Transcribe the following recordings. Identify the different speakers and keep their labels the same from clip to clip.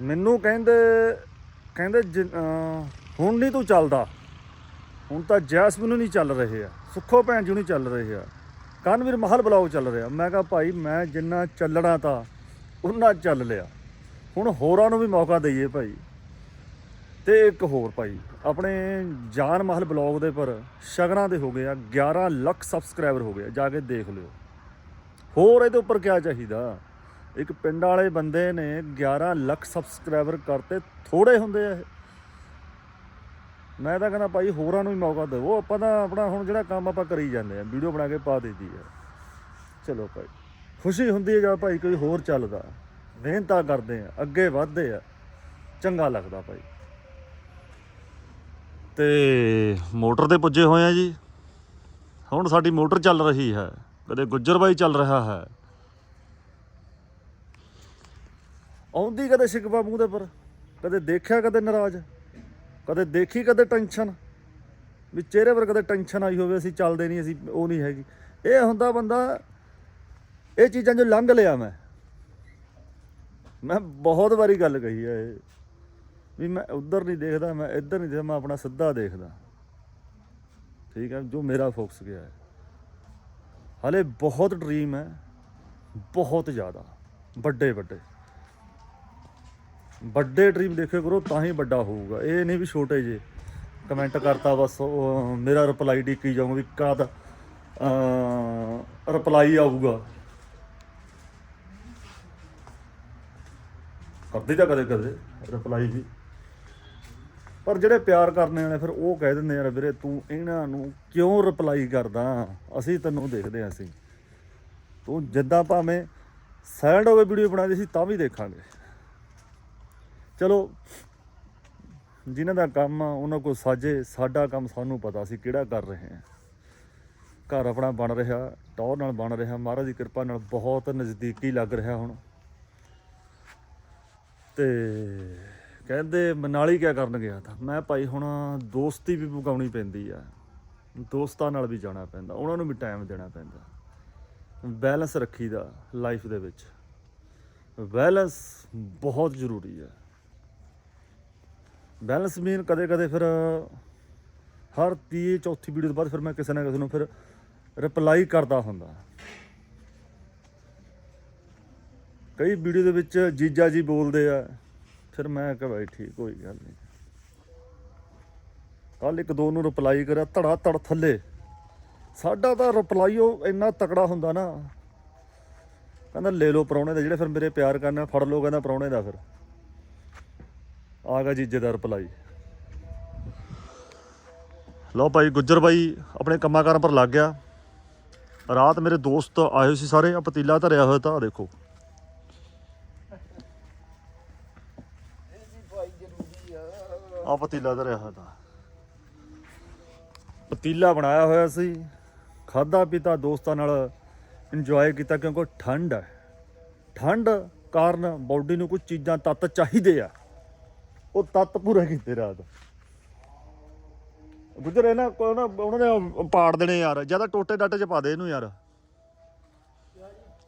Speaker 1: ਮੈਨੂੰ ਕਹਿੰਦੇ ਕਹਿੰਦੇ ਜਿ- ਹੁਣ ਨਹੀਂ ਤੂੰ ਚੱਲਦਾ। ਹੁਣ ਤਾਂ ਜੈਸਮੀਨ ਨੂੰ ਨਹੀਂ ਚੱਲ ਰਹੇ ਆ, ਸੁੱਖੋ ਭੈਣ ਜੀ ਨਹੀਂ ਚੱਲ ਰਹੇ ਆ। ਕਨਵੀਰ ਮਹਲ ਬਲੌਗ ਚੱਲ ਰਿਹਾ। ਮੈਂ ਕਿਹਾ, ਭਾਈ, ਮੈਂ ਜਿੰਨਾ ਚੱਲਣਾ ਤਾਂ ਉਹਨਾਂ ਚੱਲ ਲਿਆ। ਹੁਣ ਹੋਰਾਂ ਨੂੰ ਵੀ ਮੌਕਾ ਦਈਏ ਭਾਈ। ਤੇ ਇੱਕ ਹੋਰ ਭਾਈ, ਆਪਣੇ ਜਾਨ ਮਹਲ ਬਲੌਗ ਦੇ ਪਰ ਸ਼ਗਨਾਂ ਦੇ ਹੋ ਗਏ ਆ 11 ਲੱਖ ਸਬਸਕ੍ਰਾਈਬਰ ਹੋ ਗਏ ਜਾ ਕੇ ਦੇਖ ਲਿਓ। ਹੋਰ ਇਹਦੇ ਉੱਪਰ ਕੀ ਚਾਹੀਦਾ? ਇੱਕ ਪਿੰਡ ਵਾਲੇ ਬੰਦੇ ਨੇ 11 ਲੱਖ ਸਬਸਕ੍ਰਾਈਬਰ ਕਰਤੇ ਥੋੜੇ ਹੁੰਦੇ ਆ ਇਹ। ਮੈਂ ਤਾਂ ਕਹਿੰਦਾ ਭਾਈ ਹੋਰਾਂ ਨੂੰ ਵੀ ਮੌਕਾ ਦਿਓ ਆਪਾਂ ਤਾਂ ਆਪਣਾ ਹੁਣ ਜਿਹੜਾ ਕੰਮ ਆਪਾਂ ਕਰੀ ਜਾਂਦੇ ਆ, ਵੀਡੀਓ ਬਣਾ ਕੇ ਪਾ ਦਿੱਤੀ ਆ। ਚਲੋ ਭਾਈ, ਖੁਸ਼ੀ ਹੁੰਦੀ ਹੈ ਜਦ ਭਾਈ ਕੋਈ ਹੋਰ ਚੱਲਦਾ, ਮਿਹਨਤਾਂ ਕਰਦੇ ਆ, ਅੱਗੇ ਵਧਦੇ ਆ, ਚੰਗਾ ਲੱਗਦਾ ਭਾਈ। ਤੇ ਮੋਟਰ ਤੇ ਪੁੱਜੇ ਹੋਏ ਆ ਜੀ। ਹੁਣ ਸਾਡੀ ਮੋਟਰ ਚੱਲ ਰਹੀ ਹੈ, ਕਦੇ ਗੁੱਜਰ ਬਾਈ ਚੱਲ ਰਿਹਾ ਹੈ। ਆਉਂਦੀ ਕਦੇ ਸ਼ਿਕਵਾ ਮੂੰਹ ਦੇ ਪਰ, ਕਦੇ ਦੇਖਿਆ ਕਦੇ ਨਾਰਾਜ਼, ਕਦੇ ਦੇਖੀ ਕਦੇ ਟੈਨਸ਼ਨ, ਵੀ ਚਿਹਰੇ ਪਰ ਕਦੇ ਟੈਨਸ਼ਨ ਆਈ ਹੋਵੇ, ਅਸੀਂ ਚੱਲਦੇ ਨਹੀਂ, ਅਸੀਂ ਉਹ ਨਹੀਂ ਹੈਗੀ। ਇਹ ਹੁੰਦਾ ਬੰਦਾ, ਇਹ ਚੀਜ਼ਾਂ ਜੋ ਲੰਘ ਲਿਆ ਮੈਂ। ਮੈਂ ਬਹੁਤ ਵਾਰੀ ਗੱਲ ਕਹੀ ਹੈ ਇਹ, ਵੀ ਮੈਂ ਉਧਰ ਨਹੀਂ ਦੇਖਦਾ, ਮੈਂ ਇੱਧਰ ਨਹੀਂ ਦੇਖਦਾ, ਮੈਂ ਆਪਣਾ ਸਿੱਧਾ ਦੇਖਦਾ। ਠੀਕ ਹੈ ਜੋ ਮੇਰਾ ਫੋਕਸ ਗਿਆ ਹੈ। ਹਲੇ ਬਹੁਤ ਡ੍ਰੀਮ ਹੈ, ਬਹੁਤ ਜ਼ਿਆਦਾ ਵੱਡੇ ਵੱਡੇ ਵੱਡੇ ਡ੍ਰੀਮ ਦੇਖਿਆ ਕਰੋ, ਤਾਂ ਹੀ ਵੱਡਾ ਹੋਊਗਾ। ਇਹ ਨਹੀਂ ਵੀ ਛੋਟੇ ਜੇ। ਕਮੈਂਟ ਕਰਤਾ ਬਸ, ਉਹ, ਮੇਰਾ ਰਿਪਲਾਈ ਡਿੱਕੀ ਜਾਊਗਾ ਵੀ ਕਦ ਰਿਪਲਾਈ ਆਊਗਾ। ਕਰਦੇ ਤਾਂ ਕਦੇ ਕਦੇ ਰਿਪਲਾਈ ਵੀ। ਪਰ ਜਿਹੜੇ ਪਿਆਰ ਕਰਨੇ ਵਾਲੇ, ਫਿਰ ਉਹ ਕਹਿ ਦਿੰਦੇ ਯਾਰ ਵੀਰੇ ਤੂੰ ਇਹਨਾਂ ਨੂੰ ਕਿਉਂ ਰਿਪਲਾਈ ਕਰਦਾ? ਅਸੀਂ ਤੈਨੂੰ ਦੇਖਦੇ ਹਾਂ ਅਸੀਂ। ਤੂੰ ਜਿੱਦਾਂ ਭਾਵੇਂ ਸੈਡ ਹੋਵੇ ਵੀਡੀਓ ਬਣਾਦੀ ਸੀ, ਤਾਂ ਵੀ ਦੇਖਾਂਗੇ। ਚਲੋ, ਜਿਨ੍ਹਾਂ ਦਾ ਕੰਮ ਆ, ਉਹਨਾਂ ਕੋਲ ਸਾਜੇ, ਸਾਡਾ ਕੰਮ ਸਾਨੂੰ ਪਤਾ ਸੀ ਕਿਹੜਾ ਕਰ ਰਹੇ ਹਾਂ ਘਰ ਆਪਣਾ ਬਣ ਰਿਹਾ ਟੌਰ ਨਾਲ ਬਣ ਰਿਹਾ, ਮਹਾਰਾਜ ਦੀ ਕਿਰਪਾ ਨਾਲ ਬਹੁਤ ਨਜ਼ਦੀਕੀ ਲੱਗ ਰਿਹਾ ਹੁਣ। ਤੇ ਕਹਿੰਦੇ ਮਨਾਲੀ ਕਿਆ ਕਰਨ ਗਿਆ ਤਾਂ? ਮੈਂ ਭਾਈ ਹੁਣ ਦੋਸਤੀ ਵੀ ਪਕਾਉਣੀ ਪੈਂਦੀ ਆ। ਦੋਸਤਾਂ ਨਾਲ ਵੀ ਜਾਣਾ ਪੈਂਦਾ, ਉਹਨਾਂ ਨੂੰ ਵੀ ਟਾਈਮ ਦੇਣਾ ਪੈਂਦਾ। ਬੈਲੈਂਸ ਰੱਖੀਦਾ ਲਾਈਫ ਦੇ ਵਿੱਚ। ਬੈਲੈਂਸ ਬਹੁਤ ਜ਼ਰੂਰੀ ਹੈ ਬੈਲੈਂਸ ਮੀਨ ਕਦੇ ਕਦੇ ਫਿਰ ਹਰ ਤੀਏ ਚੌਥੀ ਵੀਡੀਓ ਤੋਂ ਬਾਅਦ ਫਿਰ ਮੈਂ ਕਿਸੇ ਨਾ ਕਿਸੇ ਨੂੰ ਫਿਰ ਰਿਪਲਾਈ ਕਰਦਾ ਹੁੰਦਾ। ਕਈ ਵੀਡੀਓ ਦੇ ਵਿੱਚ ਜੀਜਾ ਜੀ ਬੋਲਦੇ ਆ, ਫਿਰ ਮੈਂ ਕਿਹਾ ਭਾਈ ਠੀਕ, ਕੋਈ ਗੱਲ ਨਹੀਂ ਕੱਲ ਇੱਕ ਦੋ ਨੂੰ ਰਿਪਲਾਈ ਕਰਿਆ, ਧੜਾ ਧੜ ਥੱਲੇ। ਸਾਡਾ ਤਾਂ ਰਿਪਲਾਈ ਉਹ ਇੰਨਾ ਤਕੜਾ ਹੁੰਦਾ ਨਾ। ਕਹਿੰਦਾ ਲੈ ਲਓ ਪਰੌਣੇ ਦਾ, ਜਿਹੜੇ ਫਿਰ ਮੇਰੇ ਪਿਆਰ ਕਰਨਾ ਫੜ ਲਓ, ਕਹਿੰਦਾ ਪਰੌਣੇ ਦਾ ਫਿਰ। ਆ ਗਿਆ ਜੀਜੇ ਦਾ ਰਿਪਲਾਈ ਲਓ ਭਾਈ ਗੁੱਜਰ ਬਾਈ ਆਪਣੇ ਕੰਮਾਂ ਕਾਰਾਂ ਪਰ ਲੱਗ ਗਿਆ। ਰਾਤ ਮੇਰੇ ਦੋਸਤ ਆਏ ਸੀ ਸਾਰੇ ਆ ਪਤੀਲਾ ਧਰਿਆ ਹੋਇਆ ਤਾਂ ਦੇਖੋ। ਆ ਪਤੀਲਾ ਧਰਿਆ ਹੋਇਆ ਤਾਂ। ਪਤੀਲਾ ਬਣਾਇਆ ਹੋਇਆ ਸੀ। ਖਾਦਾ ਪੀਤਾ ਦੋਸਤਾਂ ਨਾਲ ਇੰਜੋਏ ਕੀਤਾ ਕਿਉਂਕਿ ਠੰਡ ਹੈ। ਠੰਡ ਕਾਰਨ ਬਾਡੀ ਨੂੰ ਕੁਝ ਚੀਜ਼ਾਂ ਤੱਤ ਚਾਹੀਦੇ ਆ। ਉਹ ਤੱਤ ਪੂਰੇ ਕੀਤੇ ਰਾਤ। ਗੁਜਰ ਇਹਨਾਂ ਕੋ ਨਾ ਉਹਨਾਂ ਨੇ ਪਾੜ ਦੇਣੇ ਯਾਰ ਜ਼ਿਆਦਾ ਟੋਟੇ ਡਾਟੇ ਚ ਪਾ ਦੇ ਇਹਨੂੰ ਯਾਰ।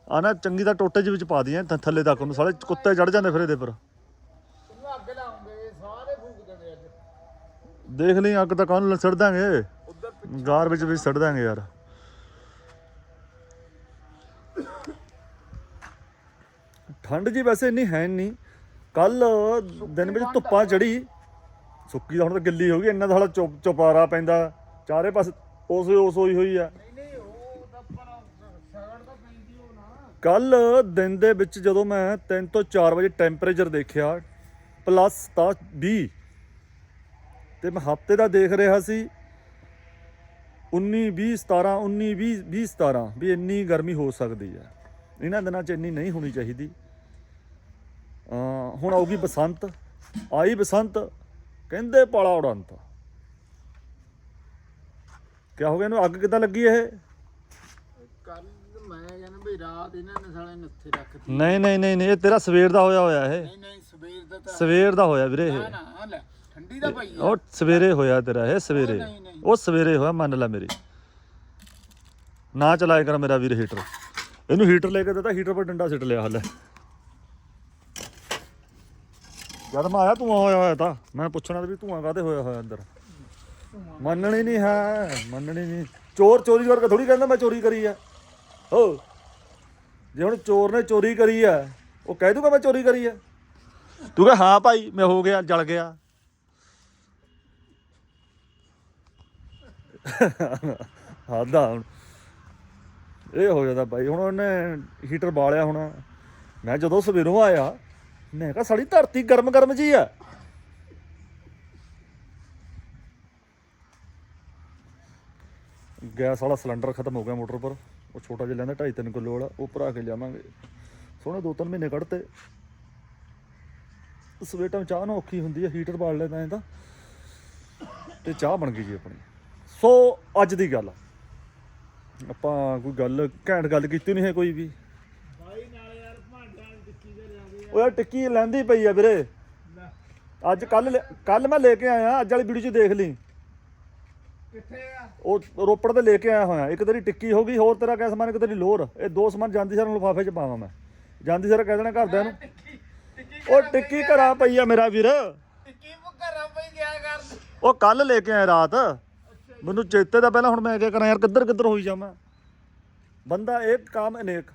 Speaker 1: ਆ ਨਾ ਚੰਗੀ ਦਾ ਟੋਟੇ ਚ ਵਿੱਚ ਪਾ ਦੀਆਂ ਥੱਲੇ ਤੱਕ ਉਹਨੂੰ ਸਾਲੇ ਕੁੱਤੇ ਚੜ ਜਾਂਦੇ ਫਿਰ ਇਹਦੇ ਪਰ।
Speaker 2: ਉਹਨੂੰ ਅੱਗ ਲਾਉਂਗੇ ਸਾਰੇ ਫੂਕ ਦੇਣੇ ਅੱਜ।
Speaker 1: ਦੇਖ ਲਈ ਅੱਗ ਤਾਂ ਕਾਹਨੂੰ ਸੜ ਦਾਂਗੇ। ਗਾਰ ਵਿੱਚ ਵੀ ਸੜ ਦਾਂਗੇ ਯਾਰ। ਠੰਡ ਜੀ ਵੈਸੇ ਇੰਨੀ ਹੈ ਨਹੀਂ ਕੱਲ ਦਿਨ ਵਿੱਚ ਧੁੱਪਾਂ ਚੜੀ ਸੁੱਕੀ ਤਾਂ ਹੁਣ ਤਾਂ ਗਿੱਲੀ ਹੋ ਗਈ ਇੰਨਾ ਤਾਂ ਹਾਲਾ ਚੁੱਪ ਚੁਪਾਰਾ ਪੈਂਦਾ। ਚਾਰੇ ਪਾਸੇ ਉਸੇ ਉਸ ਹੋਈ ਹੋਈ ਆ। ਕੱਲ ਦਿਨ ਦੇ ਵਿੱਚ ਜਦੋਂ ਮੈਂ 3 ਤੋਂ 4 ਵਜੇ ਟੈਂਪਰੇਚਰ ਦੇਖਿਆ ਪਲੱਸ ਤਾਂ 20 ਤੇ ਮੈਂ ਹਫ਼ਤੇ ਦਾ ਦੇਖ ਰਿਹਾ ਸੀ 19 20 17 19 20 20 17 ਵੀ ਇੰਨੀ ਗਰਮੀ ਹੋ ਸਕਦੀ ਹੈ ਇਹਨਾਂ ਦਿਨਾਂ 'ਚ ਇੰਨੀ ਨਹੀਂ ਹੋਣੀ ਚਾਹੀਦੀ। ਹੁਣ ਆਊਗੀ ਬਸੰਤ ਆਈ ਬਸੰਤ ਕਹਿੰਦੇ ਪਾਲਾ ਉਡੰਤ। ਕਿਆ ਹੋ ਗਿਆ ਇਹਨੂੰ? ਅੱਗ ਕਿੱਦਾਂ ਲੱਗੀ ਇਹ?
Speaker 2: ਕੱਲ ਮੈਂ ਕਹਿੰਦਾ ਵੀ ਰਾਤ ਇਹਨਾਂ ਨੇ ਸਾਲੇ ਨੱਥੇ ਰੱਖਤੀ
Speaker 1: ਨਹੀਂ ਨਹੀਂ ਨਹੀਂ ਨਹੀਂ ਇਹ ਤੇਰਾ ਸਵੇਰ ਦਾ ਹੋਇਆ ਹੋਇਆ ਇਹ।
Speaker 2: ਨਹੀਂ ਨਹੀਂ ਸਵੇਰ ਦਾ ਤਾਂ
Speaker 1: ਸਵੇਰ ਦਾ ਹੋਇਆ ਵੀਰੇ ਇਹ।
Speaker 2: ਨਾ ਨਾ ਲੈ ਠੰਡੀ ਦਾ ਪਈ ਆ।
Speaker 1: ਉਹ ਸਵੇਰੇ ਹੋਇਆ ਤੇਰਾ ਇਹ ਸਵੇਰੇ।
Speaker 2: ਨਹੀਂ, ਨਹੀਂ।
Speaker 1: ਉਹ ਸਵੇਰੇ ਹੋਇਆ ਮੰਨ ਲੈ ਮੇਰੀ। ਨਾ ਚਲਾਇਆ ਕਰ ਮੇਰਾ ਵੀਰ ਹੀਟਰ ਇਹਨੂੰ ਹੀਟਰ ਲੈ ਕੇ ਦਿੱਤਾ ਹੀਟਰ ਪਰ ਡੰਡਾ ਸਿੱਟ ਲਿਆ ਹਲੇ। ਜਦ ਮੈਂ ਆਇਆ ਧੂਆਂ ਹੋਇਆ ਹੋਇਆ ਤਾਂ, ਮੈਂ ਪੁੱਛਣਾ ਵੀ ਧੂਆਂ ਕਾਹਦੇ ਹੋਇਆ ਹੋਇਆ ਅੰਦਰ? ਮੰਨਣੀ ਨਹੀਂ ਹੈ, ਮੰਨਣੀ ਨਹੀਂ। ਚੋਰ ਚੋਰੀ ਕਰਕੇ ਥੋੜੀ ਕਹਿੰਦਾ ਮੈਂ ਚੋਰੀ ਕਰੀ ਆ ਹੋ। ਜੇ ਹੁਣ ਚੋਰ ਨੇ ਚੋਰੀ ਕਰੀ ਆ ਉਹ ਕਹਿ ਦੂਗਾ ਮੈਂ ਚੋਰੀ ਕਰੀ ਆ ਤੂੰ ਕਹ, ਹਾਂ ਭਾਈ, ਮੈਂ ਹੋ ਗਿਆ, ਜਲ ਗਿਆ। ਹਾਦਾ ਹੁਣ। ਇਹ ਹੋ ਜਾਂਦਾ ਭਾਈ, ਹੁਣ ਉਹਨੇ ਹੀਟਰ ਬਾਲਿਆ ਹੋਣਾ। ਮੈਂ ਜਦੋਂ ਸਵੇਰੋਂ ਆਇਆ ਮੈਂ ਕਿਹਾ ਸਾਡੀ ਧਰਤੀ ਗਰਮ ਗਰਮ ਜੀ ਆ। ਗੈਸ ਵਾਲਾ ਸਿਲੰਡਰ ਖਤਮ ਹੋ ਗਿਆ ਮੋਟਰ ਪਰ ਉਹ ਛੋਟਾ ਜਿਹਾ ਲੈਂਦਾ 2.5 ਕਿਲੋ ਵਾਲਾ, ਉਹ ਭਰਾ ਕੇ ਲਿਆਵਾਂਗੇ। ਸੋਹਣੇ ਦੋ ਤਿੰਨ ਮਹੀਨੇ ਕੱਢਤੇ। ਸਵੇਰ ਟਾਈਮ ਚਾਹ ਨਾ ਔਖੀ ਹੁੰਦੀ ਹੈ ਹੀਟਰ ਬਾਲ ਲੈਂਦਾ ਇਹਦਾ ਤੇ ਚਾਹ ਬਣ ਗਈ ਜੀ ਆਪਣੀ। ਸੋ, ਅੱਜ ਦੀ ਗੱਲ। ਆਪਾਂ ਕੋਈ ਗੱਲ, ਘੈਂਟ ਗੱਲ ਕੀਤੀ ਨਹੀਂ ਹੈ ਕੋਈ ਵੀ
Speaker 2: ਬਾਈ ਨਾਲ ਯਾਰ ਭਾਂਡਿਆਂ ਦੀ ਟਿੱਕੀ
Speaker 1: ਯਾਰ ਟਿੱਕੀ ਲੈਂਦੀ ਪਈ ਆ ਵੀਰੇ। ਅੱਜ ਕੱਲ ਕੱਲ ਮੈਂ ਲੈ ਕੇ ਆਇਆ ਅੱਜ ਵਾਲੀ ਵੀਡੀਓ 'ਚ ਦੇਖ ਲਈ।
Speaker 2: ਕਿੱਥੇ ਆ?
Speaker 1: ਉਹ ਰੋਪੜ ਤੇ ਲੈ ਕੇ ਆਇਆ ਹੋਇਆ। ਇੱਕ ਤੇਰੀ ਟਿੱਕੀ ਹੋ ਗਈ ਹੋਰ ਤੇਰਾ ਕਿਆ ਸਮਾਨ ਇੱਕ ਤੇਰੀ ਲੋਰ। ਇਹ ਦੋ ਸਮਾਨ ਜਾਂਦੀ ਸਾਰ ਨੂੰ ਲਿਫਾਫੇ 'ਚ ਪਾਵਾਂ ਮੈਂ। ਜਾਂਦੀ ਸਾਰ ਕਹਿ ਦੇਣਾ ਘਰਦਿਆਂ ਨੂੰ। ਉਹ ਟਿੱਕੀ ਘਰਾਂ ਪਈ ਆ ਮੇਰਾ ਵੀਰ।
Speaker 2: ਟਿੱਕੀ ਘਰਾਂ ਪਈ ਗਿਆ ਕਰ
Speaker 1: ਉਹ ਕੱਲ ਲੈ ਕੇ ਆਇਆ ਰਾਤ। ਮੈਨੂੰ ਚੇਤੇ ਦਾ ਪਹਿਲਾਂ ਹੁਣ ਮੈਂ ਕਿਆ ਕਰਾਂ ਯਾਰ ਕਿੱਧਰ ਕਿੱਧਰ ਹੋਈ ਜਾਵਾਂ? ਬੰਦਾ ਇੱਕ ਕੰਮ ਅਨੇਕ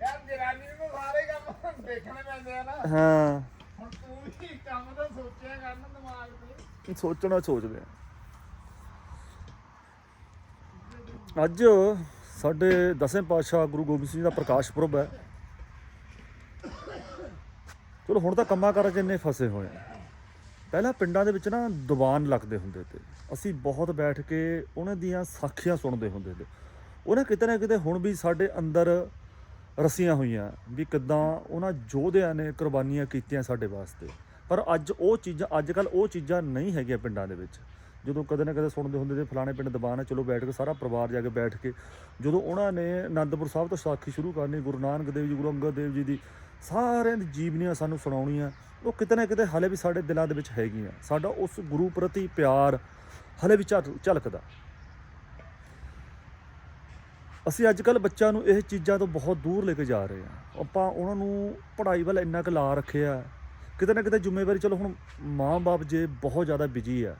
Speaker 2: ਯਾਰ ਜਨਾਨੀ ਨੂੰ ਸਾਰੇ ਕੰਮ ਦੇਖਣੇ ਪੈਂਦੇ ਆ ਨਾ।
Speaker 1: ਹਾਂ।
Speaker 2: ਹੁਣ ਤੂੰ ਵੀ ਕੰਮ ਤਾਂ ਸੋਚਿਆ ਕਰ ਨਾ ਦਿਮਾਗ ਤੇ।
Speaker 1: ਸੋਚਣਾ ਸੋਚਦੇ ਆ। ਅੱਜ ਸਾਡੇ ਦਸਵੇਂ ਪਾਤਸ਼ਾਹ ਗੁਰੂ ਗੋਬਿੰਦ ਸਿੰਘ ਜੀ ਦਾ ਪ੍ਰਕਾਸ਼ ਪੁਰਬ ਹੈ। ਚਲੋ ਹੁਣ ਤਾਂ ਕੰਮਾਂ ਕਾਰਾਂ 'ਚ ਇੰਨੇ ਫਸੇ ਹੋਏ ਆ। ਪਹਿਲਾਂ ਪਿੰਡਾਂ ਦੇ ਵਿੱਚ ਨਾ ਦੀਵਾਨ ਲੱਗਦੇ ਹੁੰਦੇ ਤੇ। ਅਸੀਂ ਬਹੁਤ ਬੈਠ ਕੇ ਉਹਨਾਂ ਦੀਆਂ ਸਾਖੀਆਂ ਸੁਣਦੇ ਹੁੰਦੇ ਤੇ। ਉਹਨਾਂ ਕਿਤੇ ਨਾ ਕਿਤੇ ਹੁਣ ਵੀ ਸਾਡੇ ਅੰਦਰ ਰਸੀਆਂ ਹੋਈਆਂ ਵੀ ਕਿੱਦਾਂ ਉਹਨਾਂ ਯੋਧਿਆਂ ਨੇ ਕੁਰਬਾਨੀਆਂ ਕੀਤੀਆਂ ਸਾਡੇ ਵਾਸਤੇ। ਪਰ ਅੱਜ ਉਹ ਚੀਜ਼ਾਂ ਅੱਜ ਕੱਲ ਉਹ ਚੀਜ਼ਾਂ ਨਹੀਂ ਹੈਗੀਆਂ ਪਿੰਡਾਂ ਦੇ ਵਿੱਚ। ਜਦੋਂ ਕਦੇ ਨਾ ਕਦੇ ਸੁਣਦੇ ਹੁੰਦੇ ਤੇ ਫਲਾਣੇ ਪਿੰਡ ਦੀਵਾਨ ਹੈ ਚਲੋ ਬੈਠ ਕੇ ਸਾਰਾ ਪਰਿਵਾਰ ਜਾ ਕੇ ਬੈਠ ਕੇ ਜਦੋਂ ਉਹਨਾਂ ਨੇ ਆਨੰਦਪੁਰ ਸਾਹਿਬ ਤੋਂ ਸਾਖੀ ਸ਼ੁਰੂ ਕਰਨੀ, ਗੁਰੂ ਨਾਨਕ ਦੇਵ ਜੀ, ਗੁਰੂ ਅੰਗਦ ਦੇਵ ਜੀ ਦੀ, ਸਾਰਿਆਂ ਦੀ ਜੀਵਨੀਆਂ ਸਾਨੂੰ ਸੁਣਾਉਣੀਆਂ, ਉਹ ਕਿਤੇ ਨਾ ਕਿਤੇ ਹਲੇ ਵੀ ਸਾਡੇ ਦਿਲਾਂ ਦੇ ਵਿੱਚ ਹੈਗੀਆਂ। ਸਾਡਾ ਉਸ ਗੁਰੂ ਪ੍ਰਤੀ ਪਿਆਰ ਹਲੇ ਵੀ ਝਲ- ਝਲਕਦਾ। ਅਸੀਂ ਅੱਜ ਕੱਲ ਬੱਚਿਆਂ ਨੂੰ ਇਹ ਚੀਜ਼ਾਂ ਤੋਂ ਬਹੁਤ ਦੂਰ ਲੈ ਕੇ ਜਾ ਰਹੇ ਹਾਂ। ਆਪਾਂ ਉਹਨਾਂ ਨੂੰ ਪੜ੍ਹਾਈ ਵੱਲ ਇੰਨਾ ਕੁ ਲਾ ਰੱਖਿਆ। ਕਿਤੇ ਨਾ ਕਿਤੇ ਜ਼ਿੰਮੇਵਾਰੀ ਚਲੋ ਹੁਣ ਮਾਂ-ਬਾਪ ਜੇ ਬਹੁਤ ਜ਼ਿਆਦਾ ਬਿਜ਼ੀ ਆ,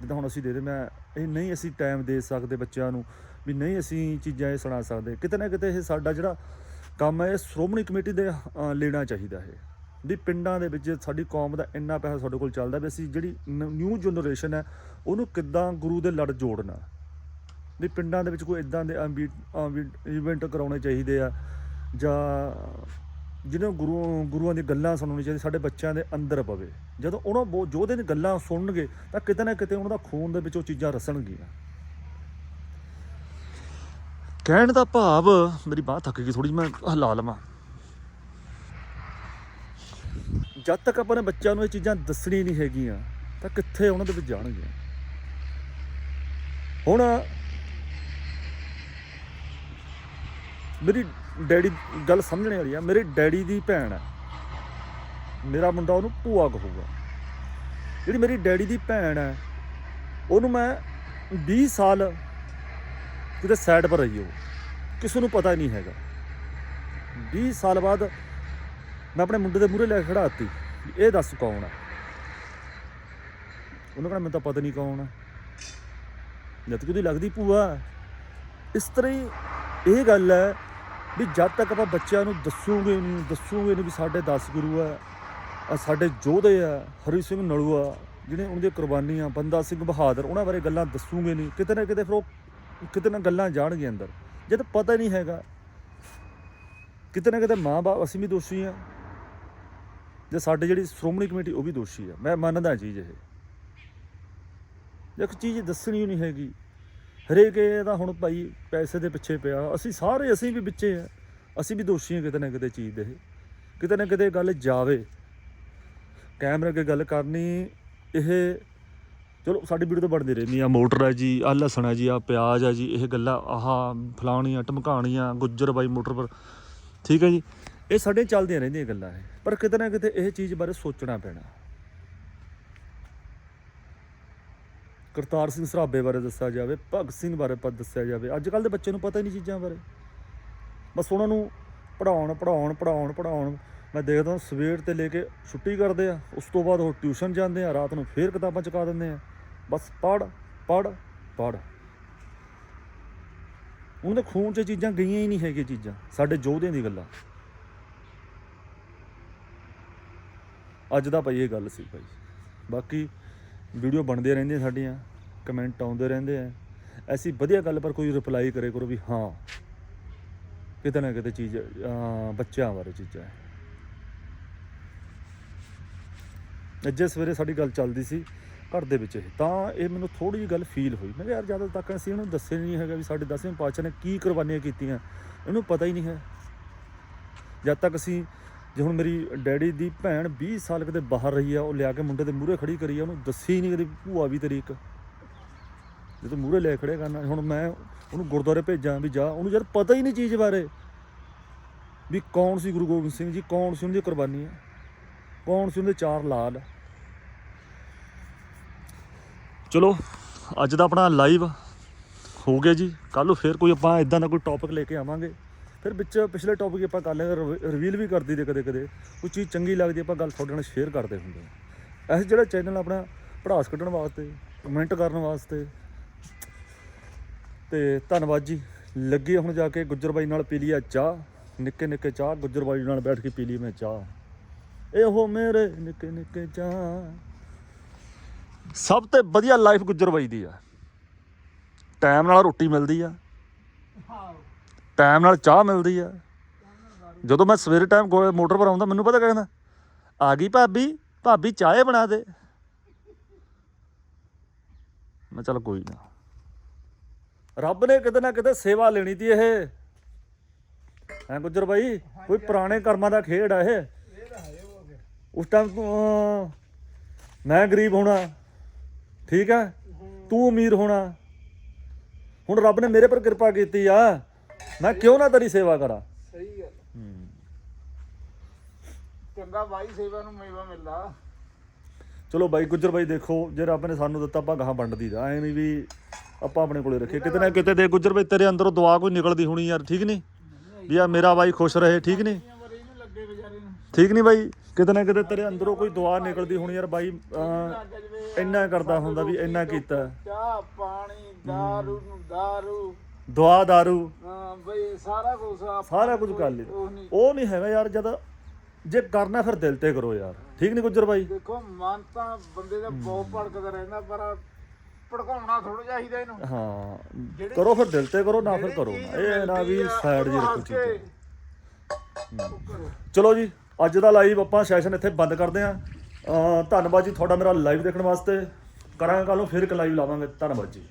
Speaker 1: ਜਿੱਦਾਂ ਹੁਣ ਅਸੀਂ ਦੇ ਦੇ ਮੈਂ ਇਹ ਨਹੀਂ ਅਸੀਂ ਟਾਈਮ ਦੇ ਸਕਦੇ ਬੱਚਿਆਂ ਨੂੰ ਵੀ ਨਹੀਂ ਅਸੀਂ ਚੀਜ਼ਾਂ ਇਹ ਸੁਣਾ ਸਕਦੇ। ਕਿਤੇ ਨਾ ਕਿਤੇ ਇਹ ਸਾਡਾ ਜਿਹੜਾ ਕੰਮ ਹੈ, ਇਹ ਸ਼੍ਰੋਮਣੀ ਕਮੇਟੀ ਦੇ ਲੈਣਾ ਚਾਹੀਦਾ ਹੈ। ਵੀ ਪਿੰਡਾਂ ਦੇ ਵਿੱਚ ਸਾਡੀ ਕੌਮ ਦਾ ਇੰਨਾ ਪੈਸਾ ਸਾਡੇ ਕੋਲ ਚੱਲਦਾ ਵੀ ਅਸੀਂ ਜਿਹੜੀ ਨਿਊ ਜਨਰੇਸ਼ਨ ਹੈ, ਉਹਨੂੰ ਕਿੱਦਾਂ ਗੁਰੂ ਦੇ ਲੜ ਜੋੜਨਾ। ਵੀ ਪਿੰਡਾਂ ਦੇ ਵਿੱਚ ਕੋਈ ਇਦਾਂ ਦੇ ਇਵੈਂਟ ਕਰਾਉਣੇ ਚਾਹੀਦੇ ਆ, ਜਾਂ ਜਿਹਨਾਂ ਗੁਰੂ, ਗੁਰੂਆਂ ਦੀ ਗੱਲਾਂ ਸੁਣਾਉਣੀ ਚਾਹੀਦੀ ਸਾਡੇ ਬੱਚਿਆਂ ਦੇ ਅੰਦਰ ਪਵੇ। ਜਦੋਂ ਉਹਨਾਂ ਬੋ- ਦੀ ਗੱਲਾਂ ਸੁਣਨਗੇ, ਤਾਂ ਕਿਤੇ ਨਾ ਕਿਤੇ ਉਹਨਾਂ ਦਾ ਖੂਨ ਦੇ ਵਿੱਚ ਉਹ ਚੀਜ਼ਾਂ ਰਸਣਗੀਆਂ। ਕਹਿਣ ਦਾ ਭਾਵ, ਮੇਰੀ ਬਾਹ ਥੱਕ ਗਈ ਥੋੜੀ ਜਿਹੀ ਮੈਂ ਹਲਾ ਲਵਾਂ। ਜਦ ਤੱਕ ਆਪਾਂ ਨੇ ਬੱਚਿਆਂ ਨੂੰ ਇਹ ਚੀਜ਼ਾਂ ਦੱਸਣੀ ਨਹੀਂ ਹੈਗੀਆਂ, ਤਾਂ ਕਿੱਥੇ ਉਹਨਾਂ ਦੇ ਵਿੱਚ ਜਾਣਗੇ ਹੁਣ ਮੇਰੀ ਡੈਡੀ ਗੱਲ ਸਮਝਣੇ ਵਾਲੀ ਆ, ਮੇਰੇ ਡੈਡੀ ਦੀ ਭੈਣ ਹੈ। ਮੇਰਾ ਮੁੰਡਾ ਉਹਨੂੰ ਭੂਆ ਕਹੂਗਾ। ਜਿਹੜੀ ਮੇਰੀ ਡੈਡੀ ਦੀ ਭੈਣ ਹੈ, ਉਹਨੂੰ ਮੈਂ 20 ਸਾਲ ਕਿਤੇ ਸਾਈਡ ਪਰ ਰਹੀ ਉਹ ਕਿਸੇ ਨੂੰ ਪਤਾ ਹੀ ਨਹੀਂ ਹੈਗਾ। 20 ਸਾਲ ਬਾਅਦ ਮੈਂ ਆਪਣੇ ਮੁੰਡੇ ਦੇ ਮੂਹਰੇ ਲੈ ਕੇ ਖੜਾਤੀ ਇਹ ਦੱਸ ਕੌਣ ਹੈ? ਉਹਨੂੰ ਕਹਿੰਦਾ ਮੈਨੂੰ ਤਾਂ ਪਤਾ ਨਹੀਂ ਕੌਣ ਆ ਜਦ ਕਿ ਉਹਦੀ ਲੱਗਦੀ ਭੂਆ ਇਸ ਤਰ੍ਹਾਂ ਹੀ ਇਹ ਗੱਲ ਹੈ ਵੀ ਜਦ ਤੱਕ ਆਪਾਂ ਬੱਚਿਆਂ ਨੂੰ ਦੱਸੂਗੇ ਨਹੀਂ ਦੱਸੂਗੇ ਨਹੀਂ ਵੀ ਸਾਡੇ 10 ਗੁਰੂ ਆ ਆਹ ਸਾਡੇ ਯੋਧੇ ਆ, ਹਰੀ ਸਿੰਘ ਨਲੂਆ, ਜਿਹੜੇ ਉਹਨਾਂ ਦੀਆਂ ਕੁਰਬਾਨੀਆਂ, ਬੰਦਾ ਸਿੰਘ ਬਹਾਦਰ, ਉਹਨਾਂ ਬਾਰੇ ਗੱਲਾਂ ਦੱਸੂਗੇ ਨਹੀਂ, ਕਿਤੇ ਨਾ ਕਿਤੇ ਫਿਰ ਉਹ ਕਿਤੇ ਨਾ ਗੱਲਾਂ ਜਾਣਗੇ ਅੰਦਰ। ਜਦ ਪਤਾ ਨਹੀਂ ਹੈਗਾ, ਕਿਤੇ ਨਾ ਕਿਤੇ ਮਾਂ-ਬਾਪ, ਅਸੀਂ ਵੀ ਦੋਸ਼ੀ ਆ, ਜੇ ਸਾਡੇ ਜਿਹੜੀ ਸ਼੍ਰੋਮਣੀ ਕਮੇਟੀ, ਉਹ ਵੀ ਦੋਸ਼ੀ ਆ। ਮੈਂ ਮੰਨਦਾ ਚੀਜ਼ ਇਹ। ਜੇ ਚੀਜ਼ ਦੱਸਣੀ ਨਹੀਂ ਹੈਗੀ। ਹਰੇਕ ਇਹਦਾ ਹੁਣ ਭਾਈ ਪੈਸੇ ਦੇ ਪਿੱਛੇ ਪਿਆ। ਅਸੀਂ ਸਾਰੇ ਅਸੀਂ ਵੀ ਵਿੱਚੇ ਆ। ਅਸੀਂ ਵੀ ਦੋਸ਼ੀ ਹਾਂ ਕਿਤੇ ਨਾ ਕਿਤੇ ਚੀਜ਼ ਦੇ। ਕਿਤੇ ਨਾ ਕਿਤੇ ਗੱਲ ਜਾਵੇ। ਕੈਮਰੇ ਅੱਗੇ ਗੱਲ ਕਰਨੀ, ਇਹ ਚਲੋ ਸਾਡੀ ਵੀਡੀਓ ਤਾਂ ਬਣਦੀ ਰਹਿੰਦੀ ਆ। ਮੋਟਰ ਹੈ ਜੀ ਆ ਲਸਣ ਹੈ ਜੀ ਆ ਪਿਆਜ਼ ਹੈ ਜੀ, ਇਹ ਗੱਲਾਂ, ਆਹ ਫਲਾਣੀਆਂ, ਟਮਕਾਣੀਆਂ, ਗੁੱਜਰ ਬਾਈ ਮੋਟਰ ਪਰ। ਠੀਕ ਹੈ ਜੀ? ਇਹ ਸਾਡੇ ਚੱਲਦੀਆਂ ਰਹਿੰਦੀਆਂ ਗੱਲਾਂ ਇਹ। ਪਰ ਕਿਤੇ ਨਾ ਕਿਤੇ ਇਹ ਚੀਜ਼ ਬਾਰੇ ਸੋਚਣਾ ਪੈਣਾ। ਕਰਤਾਰ ਸਿੰਘ ਸਰਾਭੇ ਬਾਰੇ ਦੱਸਿਆ ਜਾਵੇ, ਭਗਤ ਸਿੰਘ ਬਾਰੇ ਪਦ ਦੱਸਿਆ ਜਾਵੇ। ਅੱਜ ਕੱਲ ਦੇ ਬੱਚੇ ਨੂੰ ਪਤਾ ਹੀ ਨਹੀਂ ਚੀਜ਼ਾਂ ਬਾਰੇ। ਬਸ ਉਹਨਾਂ ਨੂੰ ਪੜਾਉਣ ਪੜਾਉਣ ਪੜਾਉਣ ਪੜਾਉਣ ਮੈਂ ਦੇਖਦਾ ਸਵੇਰ ਤੇ ਲੈ ਕੇ ਛੁੱਟੀ ਕਰਦੇ ਆ, ਉਸ ਤੋਂ ਬਾਅਦ ਉਹ ਟਿਊਸ਼ਨ ਜਾਂਦੇ ਆ, ਰਾਤ ਨੂੰ ਫੇਰ ਕਿਤਾਬਾਂ ਚੁਕਾ ਦਿੰਦੇ ਆ। ਬਸ ਪੜ ਪੜ ਪੜ ਉਹਨਾਂ ਦੇ ਖੂਨ 'ਚ ਚੀਜ਼ਾਂ ਗਈਆਂ ਹੀ ਨਹੀਂ ਹੈਗੀਆਂ ਚੀਜ਼ਾਂ, ਸਾਡੇ ਯੋਧਿਆਂ ਦੀ ਗੱਲਾਂ। ਅੱਜ ਦਾ ਭਾਈ ਇਹ ਗੱਲ ਸੀ ਭਾਈ। ਬਾਕੀ ਵੀਡੀਓ ਬਣਦੀਆਂ ਰਹਿੰਦੀਆਂ ਸਾਡੀਆਂ ਕਮੈਂਟ ਆਉਂਦੇ ਰਹਿੰਦੇ ਆ। ਐਸੀ ਵਧੀਆ ਗੱਲ ਪਰ ਕੋਈ ਰਿਪਲਾਈ ਕਰੇ ਕਰੋ ਵੀ ਹਾਂ, ਕਿਤੇ ਨਾ ਕਿਤੇ ਚੀਜ਼ ਬੱਚਿਆਂ ਬਾਰੇ ਚੀਜ਼ਾਂ। ਹੈ ਅੱਜ ਸਵੇਰੇ ਸਾਡੀ ਗੱਲ ਚੱਲਦੀ ਸੀ ਘਰ ਦੇ ਵਿੱਚ ਇਹ। ਤਾਂ ਇਹ ਮੈਨੂੰ ਥੋੜੀ ਜਿਹੀ ਗੱਲ ਫੀਲ ਹੋਈ। ਮੈਂ ਯਾਰ ਜਦੋਂ ਤੱਕ ਅਸੀਂ ਇਹਨੂੰ ਦੱਸਿਆ ਨਹੀਂ ਹੈਗਾ ਵੀ ਸਾਡੇ ਦਸਵੇਂ ਪਾਤਸ਼ਾਹ ਨੇ ਕੀ ਕੁਰਬਾਨੀਆਂ ਕੀਤੀਆਂ, ਇਹਨੂੰ ਪਤਾ ਹੀ ਨਹੀਂ ਹੈ। ਜਦ ਤੱਕ ਅਸੀਂ ਜੇ ਹੁਣ ਮੇਰੀ ਡੈਡੀ ਦੀ ਭੈਣ 20 ਸਾਲ ਕਿਤੇ ਬਾਹਰ ਰਹੀ ਆ, ਉਹ ਲਿਆ ਕੇ ਮੁੰਡੇ ਦੇ ਮੂਹਰੇ ਖੜੀ ਕਰੀ ਆ, ਉਹਨੂੰ ਦੱਸੀ ਨਹੀਂ ਕਦੇ ਭੂਆ ਵੀ ਤੇਰੀ ਇੱਕ। ਜਦੋਂ ਮੂਹਰੇ ਲੈ ਖੜੇ ਕਰਨਾ, ਹੁਣ ਮੈਂ ਉਹਨੂੰ ਗੁਰਦੁਆਰੇ ਭੇਜਾਂ ਵੀ ਜਾ, ਉਹਨੂੰ ਯਾਰ ਪਤਾ ਹੀ ਨਹੀਂ ਚੀਜ਼ ਬਾਰੇ ਵੀ ਕੌਣ ਸੀ ਗੁਰੂ ਗੋਬਿੰਦ ਸਿੰਘ ਜੀ, ਕੌਣ ਸੀ ਉਹਨਾਂ ਦੀ ਆ, ਕੌਣ ਸੀ ਉਹਦੇ ਚਾਰ ਲਾਲ। ਚਲੋ, ਅੱਜ ਦਾ ਆਪਣਾ ਲਾਈਵ ਹੋ ਗਿਆ ਜੀ ਕੱਲ ਨੂੰ ਫੇਰ ਕੋਈ ਆਪਾਂ ਇਦਾਂ ਦਾ ਕੋਈ ਟੌਪਿਕ ਲੈ ਕੇ ਆਵਾਂਗੇ। ਫਿਰ ਵਿੱਚ ਪਿਛਲੇ ਟੌਪਿਕ ਆਪਾਂ ਕਰ ਲੈਂਦੇ ਰਿਵੀਲ ਵੀ ਕਰਦੀ ਦੇ ਕਦੇ ਕਦੇ ਕੋਈ ਚੀਜ਼ ਚੰਗੀ ਲੱਗਦੀ, ਆਪਾਂ ਗੱਲ ਤੁਹਾਡੇ ਨਾਲ ਸ਼ੇਅਰ ਕਰਦੇ ਹੁੰਦੇ ਹਾਂ ਇਹ ਜਿਹੜਾ ਚੈਨਲ ਆਪਣਾ ਪੜਾਸ ਕੱਢਣ ਵਾਸਤੇ ਕਮੈਂਟ ਕਰਨ ਵਾਸਤੇ। ਤੇ ਧੰਨਵਾਦ ਜੀ। ਲੱਗੀ ਹੁਣ ਜਾ ਕੇ ਗੁੱਜਰ ਬਾਈ ਨਾਲ ਪੀ ਲਿਆ ਚਾਹ। ਨਿੱਕੇ ਨਿੱਕੇ ਚਾਹ, ਗੁੱਜਰ ਬਾਈ ਨਾਲ ਬੈਠ ਕੇ ਪੀ ਲਈ ਮੈਂ ਚਾਹ। ਇਹੋ ਮੇਰੇ ਨਿੱਕੇ ਨਿੱਕੇ ਚਾਹ। ਸਭ ਤੋਂ ਵਧੀਆ ਲਾਈਫ ਗੁੱਜਰ ਬਾਈ ਦੀ ਆ। ਟਾਈਮ ਨਾਲ ਰੋਟੀ ਮਿਲਦੀ ਆ।
Speaker 2: ਹਾਂ।
Speaker 1: ਟਾਈਮ ਨਾਲ ਚਾਹ ਮਿਲਦੀ ਆ। ਜਦੋਂ ਮੈਂ ਸਵੇਰੇ ਟਾਈਮ ਮੋਟਰ ਪਰ ਆਉਂਦਾ, ਮੈਨੂੰ ਪਤਾ ਕਹਿੰਦਾ? ਆ ਗਈ ਭਾਬੀ ਭਾਬੀ ਚਾਹੇ ਬਣਾ ਦੇ। ਮੈਂ ਚੱਲ ਕੋਈ ਨਾ। ਰੱਬ ਨੇ ਕਿਤੇ ਨਾ ਕਿਤੇ ਸੇਵਾ ਲੈਣੀ ਤੀ ਇਹ। ਹੈ ਗੁੱਜਰ ਬਾਈ? ਕੋਈ ਪੁਰਾਣੇ ਕਰਮਾਂ ਦਾ ਖੇਡ ਆ ਇਹ। ਉਸ ਟਾਈਮ ਤੂੰ ਮੈਂ ਗਰੀਬ ਹੋਣਾ। ਠੀਕ ਹੈ ਤੂੰ ਅਮੀਰ ਹੋਣਾ। ਹੁਣ ਰੱਬ ਨੇ ਮੇਰੇ ਪਰ ਕਿਰਪਾ ਕੀਤੀ ਆ। ਮੈਂ ਕਿਉਂ ਨਾ ਤੇਰੀ ਸੇਵਾ ਕਰਾਂ?
Speaker 2: ਸਹੀ ਗੱਲ। ਚੰਗਾ ਬਾਈ ਸੇਵਾ ਨੂੰ ਮੇਵਾ ਮਿਲਦਾ।
Speaker 1: ਚਲੋ ਬਾਈ ਗੁੱਜਰ ਬਾਈ ਦੇਖੋ ਜੇ ਰੱਬ ਨੇ ਸਾਨੂੰ ਦਿੱਤਾ ਆਪਾਂ ਗਾਹਾਂ ਵੰਡਦੀ ਦਾ। ਐ ਨਹੀਂ ਵੀ ਆਪਾਂ ਆਪਣੇ ਕੋਲੇ ਰੱਖੇ। ਕਿਤੇ ਨਾ ਕਿਤੇ ਦੇ ਗੁੱਜਰ ਬਾਈ ਤੇਰੇ ਅੰਦਰੋਂ ਦੁਆ ਕੋਈ ਨਿਕਲਦੀ ਹੋਣੀ ਯਾਰ ਠੀਕ ਨਹੀਂ? ਵੀ ਆ ਮੇਰਾ ਬਾਈ ਖੁਸ਼ ਰਹੇ ਠੀਕ ਨਹੀਂ? ਠੀਕ ਨਹੀਂ ਬਾਈ? ਕਿਤੇ ਨਾ ਕਿਤੇ ਤੇਰੇ ਅੰਦਰੋਂ ਕੋਈ ਦੁਆ ਨਿਕਲਦੀ ਹੋਣੀ ਯਾਰ ਬਾਈ ਇੰਨਾ ਕਰਦਾ ਹੁੰਦਾ ਵੀ ਇੰਨਾ ਕੀਤਾ।
Speaker 2: ਚਾਹ ਪਾਣੀ ਦਾਰੂ ਨੂੰ
Speaker 1: ਦਾਰੂ।
Speaker 2: ਹਾਂ ਬਈ ਸਾਰਾ ਕੁਝ
Speaker 1: ਸਾਰਾ ਕੁਝ ਕਰ ਲਈ।
Speaker 2: ਉਹ ਨਹੀਂ।
Speaker 1: ਉਹ ਨਹੀਂ ਹੈਗਾ ਯਾਰ ਜਦ ਜੇ ਕਰਨਾ ਫਿਰ ਦਿਲ ਤੇ ਕਰੋ ਯਾਰ। ਠੀਕ ਨਹੀਂ ਗੁੱਜਰ ਬਾਈ?
Speaker 2: ਦੇਖੋ ਮਨ ਤਾਂ ਬੰਦੇ ਦਾ ਬਹੁਤ ਭੜਕਦਾ ਰਹਿੰਦਾ ਪਰ ਭੜਕਾਉਣਾ ਥੋੜਾ ਚਾਹੀਦਾ ਇਹਨੂੰ।
Speaker 1: ਹਾਂ ਕਰੋ ਫਿਰ ਦਿਲ ਤੇ ਕਰੋ ਨਾ ਫਿਰ ਕਰੋ। ਨਾ। ਇਹ ਨਾ ਵੀ ਸਾਈਡ ਜੀ ਰੱਖੋ ਚੀਜ਼। ਚਲੋ ਜੀ ਅੱਜ ਦਾ ਲਾਈਵ ਆਪਾਂ ਸੈਸ਼ਨ ਇੱਥੇ ਬੰਦ ਕਰਦੇ ਆਂ ਅਹ ਧੰਨਵਾਦ ਜੀ ਤੁਹਾਡਾ ਮੇਰਾ ਲਾਈਵ ਦੇਖਣ ਵਾਸਤੇ। ਕਰਾਂਗੇ ਕੱਲ ਨੂੰ ਫਿਰ ਇੱਕ ਲਾਈਵ ਲਾਵਾਂਗੇ। ਧੰਨਵਾਦ ਜੀ।